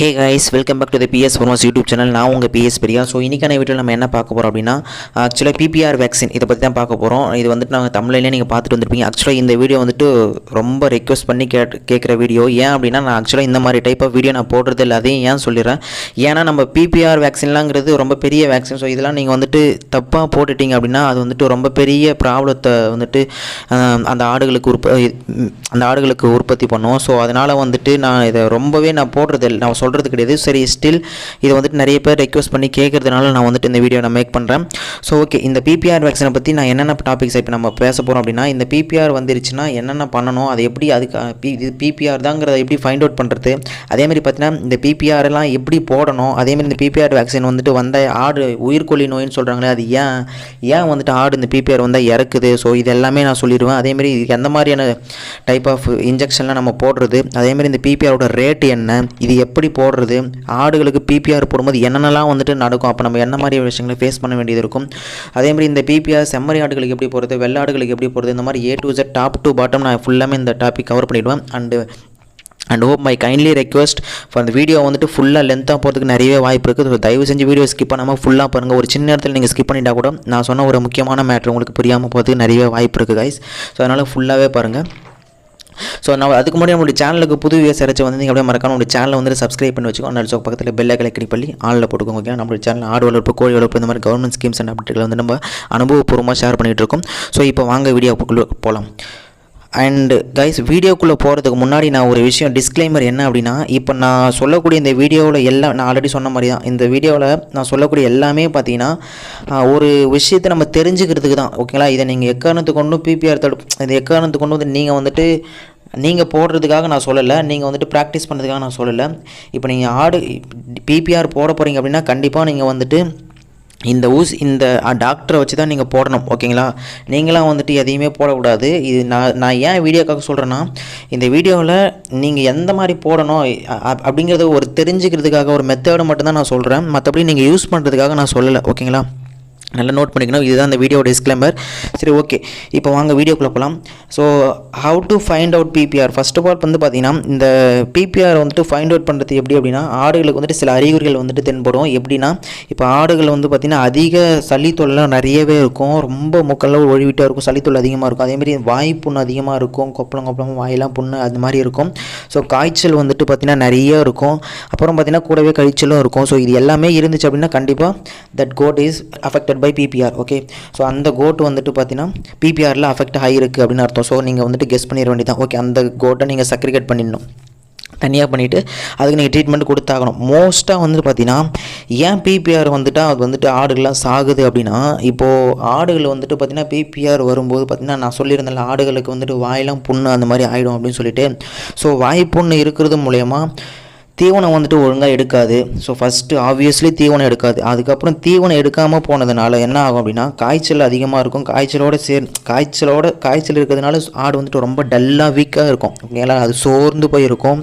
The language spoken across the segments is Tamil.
Hey guys welcome back to the PS Formus YouTube channel நான் உங்கள் பிஎஸ் பிரியா ஸோ இன்றைக்கான வீட்டில் நம்ம என்ன பார்க்க போகிறோம் அப்படின்னா ஆக்சுவலாக பிபிஆர் வேக்சின் இதை பற்றி தான் பார்க்க போகிறோம் இது வந்துட்டு நாங்கள் தமிழ்லேயே நீங்கள் பார்த்துட்டு வந்துருப்பீங்க. ஆக்சுவலாக இந்த வீடியோ வந்துட்டு ரொம்ப ரெக்வஸ்ட் பண்ணி கேட் கேட்குற வீடியோ ஏன் அப்படின்னா நான் ஆக்சுவலாக இந்த மாதிரி டைப் ஆஃப் வீடியோ நான் போடுறது இல்லை. அதையும் ஏன் சொல்லிடுறேன்? ஏன்னா நம்ம பிபிஆர் வேக்சின்லாங்கிறது ரொம்ப பெரிய வேக்சின் ஸோ இதெல்லாம் நீங்கள் வந்துட்டு தப்பாக போட்டுட்டீங்க அப்படின்னா அது வந்துட்டு ரொம்ப பெரிய ப்ராப்ளத்தை வந்துட்டு அந்த ஆடுகளுக்கு உற்ப அந்த ஆடுகளுக்கு உற்பத்தி பண்ணும். ஸோ அதனால் வந்துட்டு நான் இதை ரொம்பவே நான் போடுறது நான் நான் சொல்கிறது கிடையாது. சரி ஸ்டில் இதை வந்துட்டு நிறைய பேர் ரெக்வஸ்ட் பண்ணி கேட்கறதுனால நான் வந்துட்டு இந்த வீடியோ நான் மேக் பண்ணுறேன் ஸோ ஓகே இந்த பிபிஆர் வேக்சினை பற்றி நான் என்னென்ன டாபிக்ஸ் இப்போ நம்ம பேச போகிறோம் அப்படின்னா இந்த பிபிஆர் வந்துருச்சுன்னா என்னென்ன பண்ணணும் அதை எப்படி அதுக்கு பி இது பிபிஆர் தாங்கிறத எப்படி ஃபைண்ட் அவுட் பண்ணுறது அதேமாதிரி பார்த்தீங்கன்னா இந்த பிபிஆர் எல்லாம் எப்படி போடணும்? அதேமாதிரி இந்த பிபிஆர் வேக்சின் வந்துட்டு வந்த ஆடு உயிர்கொல்லி நோயின்னு சொல்கிறாங்களே அது ஏன் ஏன் வந்துட்டு ஆடு இந்த பிபிஆர் வந்தால் இறக்குது? ஸோ இது எல்லாமே நான் சொல்லிடுவேன். அதேமாதிரி இதுக்கு எந்த மாதிரியான டைப் ஆஃப் இன்ஜெக்ஷன்லாம் நம்ம போடுறது? அதேமாதிரி இந்த பிபிஆரோட ரேட் என்ன? இது எப்படி போடுறது ஆடுகளுக்கு பிபிஆர் போடும்போது என்னென்னலாம் வந்துட்டு நடக்கும் அப்போ நம்ம என்ன மாதிரி விஷயங்களை ஃபேஸ் பண்ண வேண்டியது இருக்கும்? அதேமாதிரி இந்த பிபிஆர் செம்மறி ஆடுகளுக்கு எப்படி போகிறது வெள்ளை ஆடுகளுக்கு எப்படி போகிறது இந்த மாதிரி A to Z top to bottom நான் ஃபுல்லாமே இந்த டாபிக் கவர் பண்ணிவிடுவேன் and and hope my kindly request for அந்த வீடியோ வந்துட்டு ஃபுல்லாக லென்த்தாக போகிறதுக்கு நிறையவே வாய்ப்பு இருக்குது ஸோ தயவு செஞ்சு வீடியோ ஸ்கிப் பண்ணாமல் ஃபுல்லாக பாருங்கள் ஒரு சின்ன இடத்துல நீங்கள் ஸ்கிப் பண்ணிட்டா கூட நான் சொன்ன ஒரு முக்கியமான மேட்ரு உங்களுக்கு புரியாமல் போகிறதுக்கு நிறையவே வாய்ப்பு இருக்குது கைஸ் ஸோ அதனால் ஃபுல்லாகவே பாருங்கள் ஸோ நம்ம அதுக்கு முன்னாடி நம்மளுடைய சேனலுக்கு புது வியூஸ் யாராச்சும் வந்து நீங்கள் அப்படியே மறக்காம நம்மளுடைய சேனலை வந்து சப்ஸ்கிரைப் பண்ணி வச்சுக்கோ அந்த ஸோ பக்கத்தில் பெல் ஐக்கனை கிளிக் பண்ணி ஆளில் போட்டுக்கோங்க ஓகே நம்மளுடைய சேனல் ஆடு வளர்ப்பு கோழி வளர்ப்பு இந்த மாதிரி கவர்மெண்ட் ஸ்கீம்ஸ் அண்ட் அப்டேட்களை வந்து நம்ம அனுபவபூர்வமாக ஷேர் பண்ணிகிட்டு இருக்கோம். ஸோ இப்போ வாங்க வீடியோக்குள்ளே போகலாம் அண்டு கைஸ் வீடியோக்குள்ளே போகிறதுக்கு முன்னாடி நான் ஒரு விஷயம் டிஸ்க்ளைமர் என்ன அப்படின்னா இப்போ நான் சொல்லக்கூடிய இந்த வீடியோவில் எல்லாம் நான் ஆல்ரெடி சொன்ன மாதிரி தான். இந்த வீடியோவில் நான் சொல்லக்கூடிய எல்லாமே பார்த்தீங்கன்னா ஒரு விஷயத்தை நம்ம தெரிஞ்சுக்கிறதுக்கு தான். ஓகேங்களா? இதை நீங்கள் எக்காரணத்துக்கு கொண்டும் பிபிஆர் தடுப்பு இது எக்காரணத்துக்கு கொண்டு வந்து நீங்கள் வந்துட்டு நீங்கள் போடுறதுக்காக நான் சொல்லலை. நீங்கள் வந்துட்டு ப்ராக்டிஸ் பண்ணுறதுக்காக நான் சொல்லலை. இப்போ நீங்கள் ஆடு பிபிஆர் போட போகிறீங்க அப்படின்னா கண்டிப்பாக நீங்கள் வந்துட்டு இந்த ஊசி இந்த டாக்டரை வச்சு தான் நீங்கள் போடணும் ஓகேங்களா? நீங்களாம் வந்துட்டு எதையுமே போடக்கூடாது. இது நான் நான் ஏன் வீடியோக்காக சொல்கிறேன்னா இந்த வீடியோவில் நீங்கள் எந்த மாதிரி போடணும் அப்படிங்கிறத ஒரு தெரிஞ்சுக்கிறதுக்காக ஒரு மெத்தேடை மட்டும்தான் நான் சொல்கிறேன் மற்றபடி நீங்கள் யூஸ் பண்ணுறதுக்காக நான் சொல்லலை ஓகேங்களா? நல்லா நோட் பண்ணிக்கணும். இதுதான் அந்த வீடியோ டிஸ்க்ளைமர் சரி ஓகே இப்போ வாங்க வீடியோக்குள்ளே போகலாம் so how to find out PPR first of all வந்து பார்த்தீங்கன்னா இந்த பிபிஆர் வந்துட்டு ஃபைண்ட் அவுட் பண்ணுறது எப்படி அப்படின்னா ஆடுகளுக்கு வந்துட்டு சில அறிகுறிகள் வந்துட்டு தென்படும். எப்படின்னா இப்போ ஆடுகள் வந்து பார்த்திங்கன்னா அதிக சளி நிறையவே இருக்கும். ரொம்ப மூக்கெல்லாம் ஒழிவிட்டாக இருக்கும். சளி அதிகமாக இருக்கும். அதேமாதிரி வாய் புண்ணு அதிகமாக இருக்கும். கொப்பளம் கொப்பளம் வாயெல்லாம் புண்ணு அது மாதிரி இருக்கும். ஸோ காய்ச்சல் வந்துட்டு பார்த்திங்கன்னா நிறைய இருக்கும். அப்புறம் பார்த்திங்கன்னா கூடவே கழிச்சலும் இருக்கும். ஸோ இது எல்லாமே இருந்துச்சு அப்படின்னா கண்டிப்பாக that code is affected by PPR okay so அந்த கோட் வந்துட்டு பார்த்தீங்கன்னா பிபிஆரில் அஃபெக்ட் ஆகிருக்கு அப்படின்னு அர்த்தம். ஸோ நீங்கள் வந்துட்டு கெஸ் பண்ணிட வேண்டியதான் ஓகே அந்த கோட்டை நீங்கள் சக்ரிகேட் பண்ணிடணும். தனியாக பண்ணிவிட்டு அதுக்கு நீங்கள் ட்ரீட்மெண்ட் கொடுத்தாகணும். மோஸ்ட்டாக வந்துட்டு பார்த்தீங்கன்னா ஏன் பிபிஆர் வந்துட்டு அது வந்துட்டு ஆடுகள்லாம் சாகுது அப்படின்னா இப்போது ஆடுகள் வந்துட்டு பார்த்தீங்கன்னா பிபிஆர் வரும்போது பார்த்திங்கன்னா நான் சொல்லியிருந்தேன் ஆடுகளுக்கு வந்துட்டு வாயெல்லாம் புண்ணு அந்த மாதிரி ஆகிடும் அப்படின்னு சொல்லிட்டு. ஸோ வாய் புண்ணு இருக்கிறது மூலயமா தீவனம் வந்துட்டு ஒழுங்காக எடுக்காது. ஸோ ஃபஸ்ட்டு ஆப்வியஸ்லி தீவனம் எடுக்காது. அதுக்கப்புறம் தீவனம் எடுக்காமல் போனதுனால என்ன ஆகும் அப்படின்னா காய்ச்சல் அதிகமாக இருக்கும். காய்ச்சலோட சேர் காய்ச்சலோட காய்ச்சல் இருக்கிறதுனால ஆடு வந்துட்டு ரொம்ப டல்லாக வீக்காக இருக்கும். ஓகேங்களா? அது சோர்ந்து போயிருக்கும்.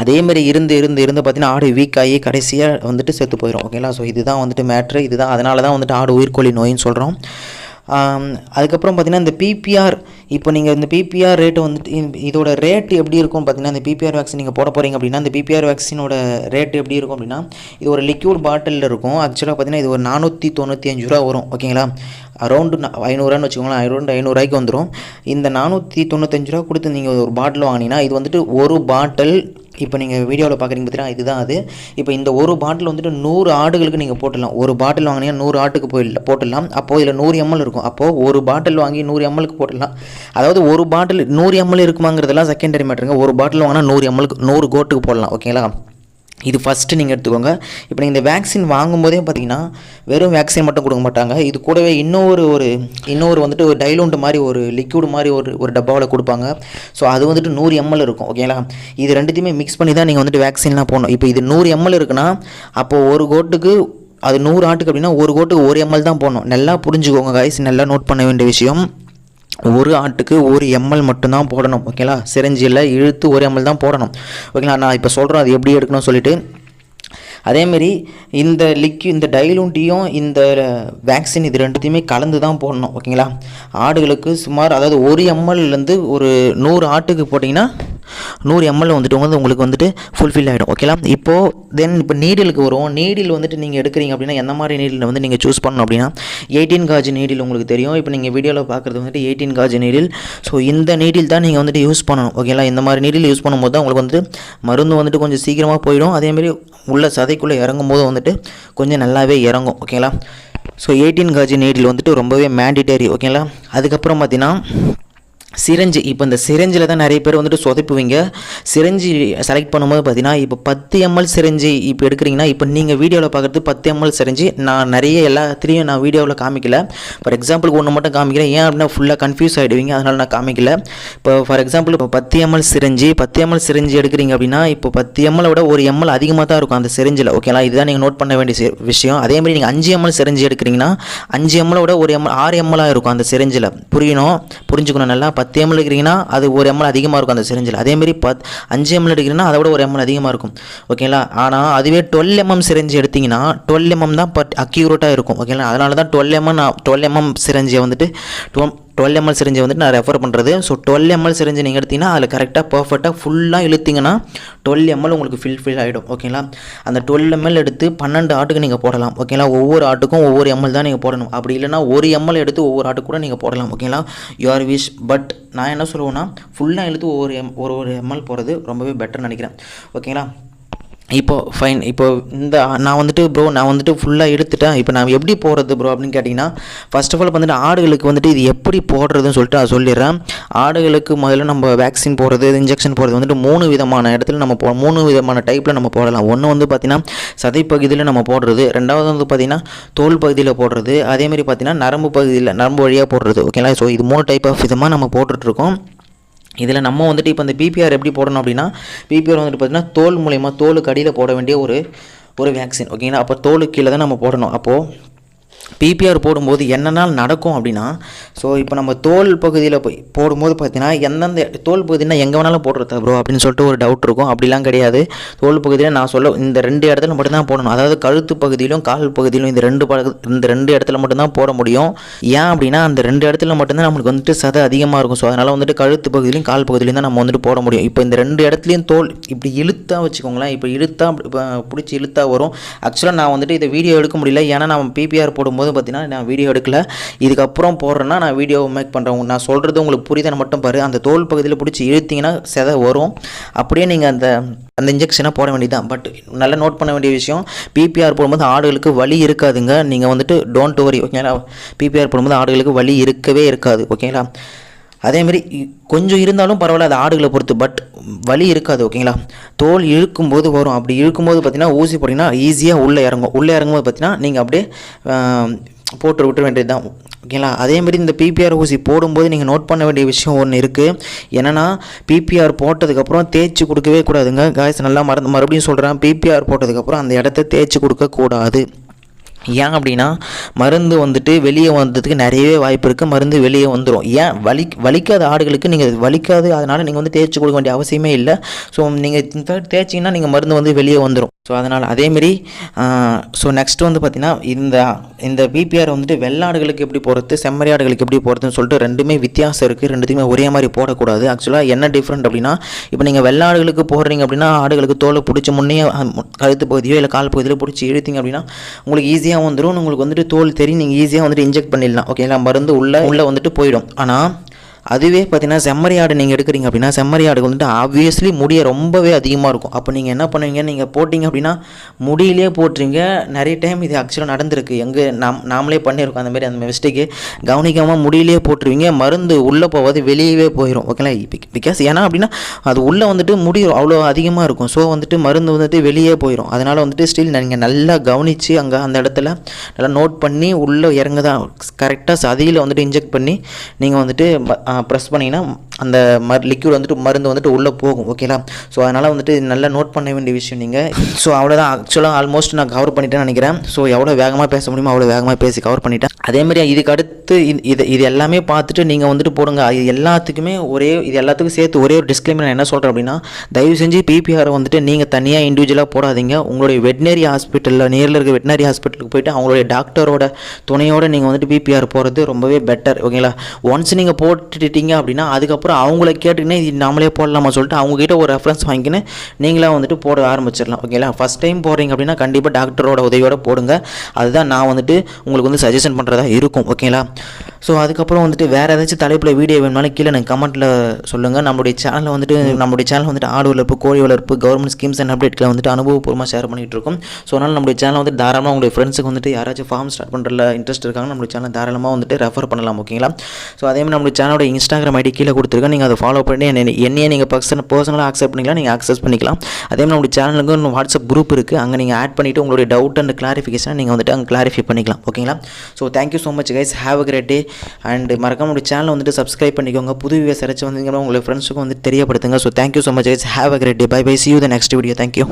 அதேமாரி இருந்து இருந்து இருந்து பார்த்தீங்கன்னா ஆடு வீக் ஆகி கடைசியாக வந்துட்டு செத்து போயிடும் ஓகேங்களா? ஸோ இதுதான் வந்துட்டு மேட்ரு இதுதான் அதனால தான் வந்துட்டு ஆடு உயிர்கொல்லி நோயின்னு சொல்கிறோம் அதுக்கப்புறம் பார்த்தீங்கன்னா இந்த பிபிஆர் இப்போ நீங்கள் இந்த பிபிஆர் ரேட்டு வந்துட்டு இதோட ரேட்டு எப்படி இருக்கும் பார்த்தீங்கன்னா இந்த பிபிஆர் வேக்சின் நீங்கள் போட போகிறீங்க அப்படின்னா இந்த பிபிஆர் வேக்சினோட ரேட்டு எப்படி இருக்கும் அப்படின்னா இது ஒரு லிக்யூட் பாட்டிலில் இருக்கும். ஆக்சுவலாக பார்த்தீங்கன்னா இது ஒரு நானூற்றி தொண்ணூற்றி அஞ்சு ரூபா வரும். ஓகேங்களா அரௌண்டு ஐநூறுரூவான்னு வச்சுக்கோங்களேன் ஐநூறு ஐநூறுரூவாய்க்கு வந்துடும் இந்த நானூற்றி தொண்ணூத்தஞ்சு ரூபா கொடுத்து நீங்கள் ஒரு பாட்டில் வாங்கினீங்கன்னா இது வந்துட்டு ஒரு பாட்டில் இப்போ நீங்கள் வீடியோவில் பார்க்குறீங்க பார்த்தீங்கன்னா இதுதான் அது. இப்போ இந்த ஒரு பாட்டில் வந்துட்டு நூறு ஆடுகளுக்கு நீங்கள் போட்டுடலாம். ஒரு பாட்டில் வாங்கினீங்கன்னா நூறு ஆட்டுக்கு போயிடல போட்டுடலாம். அப்போது இதில் நூறு எம்எல் இருக்கும். அப்போது ஒரு பாட்டில் வாங்கி நூறு எம்எல்க்கு போட்டுடலாம். அதாவது ஒரு பாட்டில் நூறு எம்எல் இருக்குமாங்கிறதெல்லாம் செகண்டரி மேட்டருங்க ஒரு பாட்டில் வாங்கினா நூறு எம்எல்க்கு நூறு கோட்டுக்கு போடலாம். ஓகேங்களா இது ஃபஸ்ட்டு நீங்கள் எடுத்துக்கோங்க. இப்போ நீங்கள் இந்த வேக்சின் வாங்கும்போதே பார்த்தீங்கன்னா வெறும் வேக்சின் மட்டும் கொடுக்க மாட்டாங்க. இது கூடவே இன்னொரு ஒரு இன்னொரு வந்துட்டு ஒரு டைலோண்ட் மாதிரி ஒரு லிக்யூடு மாதிரி ஒரு ஒரு டப்பாவில் கொடுப்பாங்க. ஸோ அது வந்துட்டு நூறு எம்எல் இருக்கும் ஓகேங்களா இது ரெண்டுத்தையுமே மிக்ஸ் பண்ணி தான் நீங்கள் வந்துட்டு வேக்சின்லாம் போடணும். இப்போ இது நூறு எம்எல் இருக்குன்னா அப்போது ஒரு கோட்டுக்கு அது நூறு ஆட்டுக்கு அப்படின்னா ஒரு கோட்டுக்கு ஒரு எம்எல் தான் போடணும். நல்லா புரிஞ்சுக்கோங்க கைஸ் நல்லா நோட் பண்ண வேண்டிய விஷயம். ஒரு ஆட்டுக்கு ஒரு எம்எல் மட்டும்தான் போடணும் ஓகேங்களா சிரஞ்சியில் இழுத்து ஒரு எம்எல் தான் போடணும் ஓகேங்களா நான் இப்போ சொல்கிறேன் அது எப்படி எடுக்கணும்னு சொல்லிட்டு. அதேமாரி இந்த லிக்யூ இந்த டைலூண்டியும் இந்த வேக்சின் இது ரெண்டுத்தையுமே கலந்து தான் போடணும் ஓகேங்களா ஆடுகளுக்கு சுமார் அதாவது ஒரு எம்எல்லேருந்து ஒரு நூறு ஆட்டுக்கு போட்டிங்கன்னா நூறு எம்எல் வந்துட்டு வந்து உங்களுக்கு வந்துட்டு ஃபுல்ஃபில் ஆகிடும் ஓகேலா இப்போது தென் இப்போ நீடிலுக்கு வரும். நீடில் வந்துட்டு நீங்கள் எடுக்கிறீங்க அப்படின்னா எந்த மாதிரி நீடில் வந்து நீங்கள் சூஸ் பண்ணணும் அப்படின்னா எயிட்டீன் காஜ் நீடில் உங்களுக்கு தெரியும். இப்போ நீங்கள் வீடியோவில் பார்க்குறது வந்துட்டு எயிட்டீன் காஜ் நீடில் ஸோ இந்த நீடில் தான் நீங்கள் வந்துட்டு யூஸ் பண்ணணும் ஓகேங்களா இந்த மாதிரி நீடில் யூஸ் பண்ணும்போது தான் உங்களுக்கு வந்துட்டு மருந்து வந்துட்டு கொஞ்சம் சீக்கிரமாக போயிடும். அதேமாரி உள்ள சதைக்குள்ளே இறங்கும் போது வந்துட்டு கொஞ்சம் நல்லாவே இறங்கும் ஓகேங்களா ஸோ எயிட்டீன் காஜி நீடில் வந்துட்டு ரொம்பவே மேண்டிட்டரி ஓகேங்களா அதுக்கப்புறம் பார்த்தீங்கன்னா சிரஞ்சு இப்போ இந்த சிரஞ்சில் தான் நிறைய பேர் வந்துட்டு சொதப்புவீங்க. சிரஞ்சி செலக்ட் பண்ணும்போது பார்த்தீங்கன்னா இப்போ பத்து எம்எல் சிரஞ்சி இப்போ எடுக்கிறீங்கன்னா இப்போ நீங்கள் வீடியோவில் பார்க்குறது பத்து எம்எல் சிரஞ்சி. நான் நிறைய எல்லாத்திலையும் நான் வீடியோவில் காமிக்கல. ஃபார் எக்ஸாம்பிளுக்கு ஒன்று மட்டும் காமிக்கிறேன். ஏன் அப்படின்னா ஃபுல்லாக கன்ஃபியூஸ் ஆகிடுவீங்க அதனால் நான் காமிக்கல. இப்போ ஃபார் எக்ஸாம்பிள் இப்போ பத்து எம்எல் சிரஞ்சி பத்து எம்எல் சிரஞ்சி எடுக்கிறீங்க அப்படின்னா இப்போ பத்து எம்எல் விட ஒரு எம்எல் அதிகமாக தான் இருக்கும் அந்த சிரஞ்சில். ஓகேங்களா இதுதான் நீங்கள் நோட் பண்ண வேண்டிய விஷயம். அதே மாதிரி நீங்கள் அஞ்சு எம்எல் சிரஞ்சி எடுக்கிறீங்கன்னா அஞ்சு எம்எல் விட ஒரு எம்எல் ஆறு எம்எல்லாக இருக்கும் அந்த சிரஞ்சில். புரியணும். புரிஞ்சுக்கணும் நல்லா. பத்து எம்எல் எடுக்கிறீங்கன்னா அது ஒரு எம்எல் அதிகமாக இருக்கும் அந்த சிரிஞ்சில் அதேமாரி பத் அஞ்சு எம்எல் எடுக்கிறீங்கன்னா அதை விட ஒரு எம்எல் அதிகமாக இருக்கும். ஓகேங்களா ஆனால் அதுவே டுவெல் எம்எம் சிரிஞ்சு எடுத்தீங்கன்னா டுவெல் எம்எம் தான் பட் அக்யூரேட்டாக இருக்கும். ஓகேங்களா அதனால தான் டுவெல் எம்எம் நான் டுவெல் எம்எம் சிரஞ்சியை வந்துட்டு டுவெல் டுவெல் எம்எல் சிரஞ்சி வந்துட்டு நான் ரெஃபர் பண்ணுறது ஸோ டுவெல் எம்எல் சிரிஞ்சு நீங்கள் எடுத்தீங்கன்னா அதில் கரெக்டாக பர்ஃபெக்டாக ஃபுல்லாக இழுத்தீங்கன்னா டுவெல் எம்எல் உங்களுக்கு ஃபில் ஃபில் ஆகிடும் ஓகேங்களா அந்த டுவெல் எம்எல் எடுத்து பன்னெண்டு ஆட்டுக்கு நீங்கள் போடலாம். ஓகேங்களா ஒவ்வொரு ஆட்டுக்கும் ஒவ்வொரு எம்எல் தான் நீங்கள் போடணும். அப்படி இல்லைன்னா ஒரு எம்எல் எடுத்து ஒவ்வொரு ஆட்டுக்கு கூட நீங்கள் போடலாம். ஓகேங்களா யுவர் விஷ் பட் நான் என்ன சொல்லுவேன்னா ஃபுல்லாக இழுத்து ஒவ்வொரு எம் ஒரு ஒரு எம்எல் போகிறது ரொம்பவே பெட்டர்னு நினைக்கிறேன். ஓகேங்களா இப்போது ஃபைன் இப்போ இந்த நான் வந்துட்டு ப்ரோ நான் வந்துட்டு ஃபுல்லாக எடுத்துட்டேன். இப்போ நான் எப்படி போடுறது ப்ரோ அப்படின்னு கேட்டிங்கன்னா ஃபர்ஸ்ட் ஆஃப் ஆல் வந்துட்டு ஆடுகளுக்கு வந்துட்டு இது எப்படி போடுறதுன்னு சொல்லிட்டு நான் சொல்லிடுறேன். ஆடுகளுக்கு முதல்ல நம்ம வேக்சின் போடுறது இன்ஜெக்ஷன் போடுறது வந்துட்டு மூணு விதமான இடத்துல நம்ம போ மூணு விதமான டைப்பில் நம்ம போடலாம். ஒன்று வந்து பார்த்திங்கன்னா சதை பகுதியில் நம்ம போடுறது. ரெண்டாவது வந்து பார்த்திங்கன்னா தோல் பகுதியில் போடுறது. அதேமாதிரி பார்த்திங்கன்னா நரம்பு பகுதியில் நரம்பு வழியாக போடுறது. ஓகேங்களா ஸோ இது மூணு டைப் ஆஃப் விதமாக நம்ம போட்டுட்ருக்கோம் இதில் நம்ம வந்துட்டு இப்போ இந்த பிபிஆர் எப்படி போடணும் அப்படின்னா பிபிஆர் வந்துட்டு பார்த்திங்கன்னா தோல் மூலயமா தோலுக்கு அடியில் போட வேண்டிய ஒரு ஒரு வேக்சின் ஓகேங்களா அப்போ தோலுக்கு கீழே தான் நம்ம போடணும். அப்போது பிபிஆர் போடும்போது என்னென்னால் நடக்கும் அப்படின்னா ஸோ இப்போ நம்ம தோல் பகுதியில் போய் போடும்போது பார்த்தீங்கன்னா எந்தெந்த தோல் பகுதினா எங்கே வேணாலும் போடுறது ப்ரோ அப்படின்னு சொல்லிட்டு ஒரு டவுட் இருக்கும். அப்படிலாம் கிடையாது. தோல் பகுதியில் நான் சொல்ல இந்த ரெண்டு இடத்துல மட்டும்தான் போடணும். அதாவது கழுத்து பகுதியிலும் கால் பகுதியிலும் இந்த ரெண்டு பகு இந்த ரெண்டு இடத்துல மட்டும்தான் போட முடியும். ஏன் அப்படின்னா அந்த ரெண்டு இடத்துல மட்டும்தான் நம்மளுக்கு வந்துட்டு சதை அதிகமாக இருக்கும். ஸோ அதனால் வந்துட்டு கழுத்து பகுதியிலும் கால் பகுதியிலும் தான் நம்ம வந்துட்டு போட முடியும். இப்போ இந்த ரெண்டு இடத்துலையும் தோல் இப்படி இழுத்தா வச்சுக்கோங்களேன் இப்போ இழுத்தா பிடிச்சி இழுத்தா வரும். ஆக்சுவலாக நான் வந்துட்டு இதை வீடியோ எடுக்க முடியல. ஏன்னா நான் பிபிஆர் போடும்போது பார்த்தீங்கன்னா நான் வீடியோ எடுக்கல. இதுக்கப்புறம் போடுறேன்னா நான் வீடியோ மேக் பண்ணுறேன் நான் சொல்கிறது உங்களுக்கு புரியுதுன்னு மட்டும் பாரு. அந்த தோல் பகுதியில் பிடிச்சி இழுத்தீங்கன்னா செதை வரும். அப்படியே நீங்கள் அந்த அந்த இன்ஜெக்ஷனை போட வேண்டியதுதான். பட் நல்லா நோட் பண்ண வேண்டிய விஷயம் பிபிஆர் போடும்போது ஆடுகளுக்கு வலி இருக்காதுங்க. நீங்கள் வந்துட்டு டோன்ட் வரி ஓகேங்களா பிபிஆர் போடும்போது ஆடுகளுக்கு வலி இருக்கவே இருக்காது ஓகேங்களா அதேமாரி கொஞ்சம் இருந்தாலும் பரவாயில்ல அது ஆடுகளை பொறுத்து பட் வலி இருக்காது ஓகேங்களா தோல் இழுக்கும்போது வரும். அப்படி இழுக்கும்போது பார்த்தீங்கன்னா ஊசி போட்டிங்கன்னா ஈஸியாக உள்ளே இறங்கும். உள்ளே இறங்கும்போது பார்த்தீங்கன்னா நீங்கள் அப்படியே போட்டு விட்டுற வேண்டியது தான் ஓகேங்களா அதேமாரி இந்த பிபிஆர் ஊசி போடும்போது நீங்கள் நோட் பண்ண வேண்டிய விஷயம் ஒன்று இருக்குது என்னென்னா பிபிஆர் போட்டதுக்கப்புறம் தேய்ச்சி கொடுக்கவே கூடாதுங்க. காய்ஸ் நல்லா மறந்து மறுபடியும் சொல்கிறேன் பிபிஆர் போட்டதுக்கப்புறம் அந்த இடத்த தேய்ச்சி கொடுக்கக்கூடாது. ஏன் அப்படின்னா மருந்து வந்துட்டு வெளியே வந்ததுக்கு நிறையவே வாய்ப்பு இருக்குது மருந்து வெளியே வந்துடும் ஏன்? வலி வலிக்காத ஆடுகளுக்கு நீங்கள் வலிக்காது அதனால் நீங்கள் வந்து தேய்ச்சி கொடுக்க வேண்டிய அவசியமே இல்லை. ஸோ நீங்கள் இன்ஃபேக்ட் தேய்ச்சிங்கன்னா நீங்கள் மருந்து வந்து வெளியே வந்துடும் ஸோ அதனால் அதேமாரி ஸோ நெக்ஸ்ட் வந்து பார்த்திங்கன்னா இந்த இந்த பிபிஆர் வந்துட்டு வெள்ளாடுகளுக்கு எப்படி போகிறது செம்மறி ஆடுகளுக்கு எப்படி போகிறதுன்னு சொல்லிட்டு ரெண்டுமே வித்தியாசம் இருக்குது ரெண்டுத்தையுமே ஒரே மாதிரி போடக்கூடாது. ஆக்சுவலாக என்ன டிஃப்ரெண்ட் அப்படின்னா இப்போ நீங்கள் வெள்ளாடுகளுக்கு போடுறீங்க அப்படின்னா ஆடுகளுக்கு தோலை பிடிச்சி முன்னே கழுத்து பகுதியோ இல்லை கால் பகுதியிலோ பிடிச்சி இழுத்தீங்க அப்படின்னா உங்களுக்கு ஈஸியாக வந்துடும் உங்களுக்கு வந்துட்டு தோல் தெரியும். நீங்கள் ஈஸியாக வந்துட்டு இன்ஜெக்ட் பண்ணிடலாம். ஓகேங்களா மருந்து உள்ள உள்ளே வந்துட்டு போயிடும். ஆனால் அதுவே பார்த்தீங்கன்னா செம்மறி ஆடு நீங்கள் எடுக்கிறீங்க அப்படின்னா செம்மறி ஆடு வந்துட்டு ஆப்வியஸ்லி முடிய ரொம்பவே அதிகமாக இருக்கும். அப்போ நீங்கள் என்ன பண்ணுவீங்க? நீங்கள் போட்டிங்க அப்படின்னா முடியிலே போட்டுறீங்க நிறைய டைம் இது ஆக்சுவலாக நடந்திருக்கு. எங்கே நாம் நாமளே பண்ணியிருக்கோம் அந்தமாரி அந்த மிஸ்டேக்கு கவனிக்காமல் முடியிலே போட்டுருவீங்க. மருந்து உள்ளே போவது வெளியவே போயிடும் ஓகேங்களா பிகாஸ் ஏன்னா அப்படின்னா அது உள்ளே வந்துட்டு முடி அவ்வளோ அதிகமாக இருக்கும். ஸோ வந்துட்டு மருந்து வந்துட்டு வெளியே போயிடும் அதனால் வந்துட்டு ஸ்டில் நீங்கள் நல்லா கவனித்து அங்கே அந்த இடத்துல நல்லா நோட் பண்ணி உள்ளே இறங்க தான் கரெக்டாக சதியில் வந்துட்டு இன்ஜெக்ட் பண்ணி நீங்கள் வந்துட்டு ப்ரெஸ் பண்ணிங்கன்னா அந்த மரு லிக்யூட் வந்துட்டு மருந்து வந்துட்டு உள்ளே போகும் ஓகேங்களா ஸோ அதனால் வந்துட்டு நல்லா நோட் பண்ண வேண்டிய விஷயம் நீங்கள் ஸோ அவ்வளோதான் ஆக்சுவலாக ஆல்மோஸ்ட் நான் கவர் பண்ணிட்டேன்னு நினைக்கிறேன். ஸோ எவ்வளோ வேகமாக பேச முடியுமோ அவ்வளோ வேகமாக பேசி கவர் பண்ணிட்டேன். அதேமாதிரி இதுக்கு அடுத்து இது- இது இது எல்லாமே பார்த்துட்டு நீங்கள் வந்துட்டு போடுங்க. இது எல்லாத்துக்குமே ஒரே இது எல்லாத்துக்கும் சேர்த்து ஒரே ஒரு டிஸ்க்ளைமர் நான் என்ன சொல்கிறேன் அப்படின்னா தயவு செஞ்சு பிபிஆர் வந்துட்டு நீங்கள் தனியாக இண்டிவிஜுவலாக போடாதீங்க. உங்களுடைய வெட்டினரி ஹாஸ்பிட்டலில் நேரில் இருக்க வெட்டினரி ஹாஸ்பிட்டலுக்கு போயிட்டு அவங்களுடைய டாக்டரோட துணையோட நீங்கள் வந்துட்டு பிபிஆர் போகிறது ரொம்பவே பெட்டர் ஓகேங்களா ஒன்ஸ் நீங்கள் போட்டுட்டீங்க அப்படின்னா அதுக்கப்புறம் அவங்கள கேட்டுக்கினே இது நாமளே போடலாமா சொல்லிட்டு அவங்ககிட்ட ஒரு ரெஃபரன்ஸ் வாங்கிக்கின்னு நீங்களாக வந்துட்டு போட ஆரம்பிச்சிடலாம். ஓகேங்களா ஃபஸ்ட் டைம் போடுறீங்க அப்படின்னா கண்டிப்பாக டாக்டரோட உதவியோட போடுங்க. அதுதான் நான் வந்துட்டு உங்களுக்கு வந்து சஜஷன் பண்ணுறதா இருக்கும். ஓகேங்களா ஸோ அதுக்கப்புறம் வந்துட்டு வேறு ஏதாச்சும் தலைப்பில் வீடியோ வேணுமாலும் கீழே எனக்கு கமெண்ட்டில் சொல்லுங்கள் நம்மளுடைய சேனலில் வந்துட்டு நம்மளுடைய சேனல் வந்துட்டு ஆடு வளர்ப்பு கோழி வளர்ப்பு கவர்மெண்ட் ஸ்கீம்ஸ் அண்ட் அப்டேட்டில் வந்துட்டு அனுபவபூர்வமாக ஷேர் பண்ணிகிட்டு இருக்கோம். ஸோ அதனால் நம்மளுடைய சேனல் வந்து தாராளமாக உங்களுடைய ஃப்ரெண்ட்ஸுக்கு வந்துட்டு யாராச்சும் ஃபார்ம் ஸ்டார்ட் பண்ணுறதுல இன்ட்ரெஸ்ட் இருக்காங்க நம்மளுடைய சேனல் தாராளமாக வந்துட்டு ரெஃபர் பண்ணலாம். ஓகேங்களா ஸோ அதே மாதிரி நம்மளுடைய சேனலோட இன்ஸ்டாகிராம் ஐடி கீழே கொடுத்துருக்கேன் நீங்கள் அதை ஃபாலோ பண்ணி என்னை என்னையே நீங்கள் பர்சன் பர்சனலாக அக்செப்ட் பண்ணிக்கலாம். நீங்கள் அக்சஸ் பண்ணிக்கலாம். அதே மாதிரி நம்மளுடைய சேனலுக்கு இன்னும் வாட்ஸ்அப் குரூப் இருக்குது அங்கே நீங்கள் ஆட் பண்ணிவிட்டு உங்களுடைய டவுட் அண்ட் கிளாரிஃபிகேஷன் நீங்கள் வந்துட்டு அங்கே கிளாரிஃபை பண்ணிக்கலாம். ஓகேங்களா so thank you so much guys have a great day and மறக்காம நம்மளுடைய சேனலை வந்துட்டு சப்ஸ்கிரைப் பண்ணிக்கோங்க. புது வியூஸ் யாராச்சும் வந்தீங்கன்னா உங்களுடைய ஃப்ரெண்ட்ஸுக்கும் வந்து தெரியப்படுத்துங்க. So thank you so much guys have a great day bye bye see you the next video thank you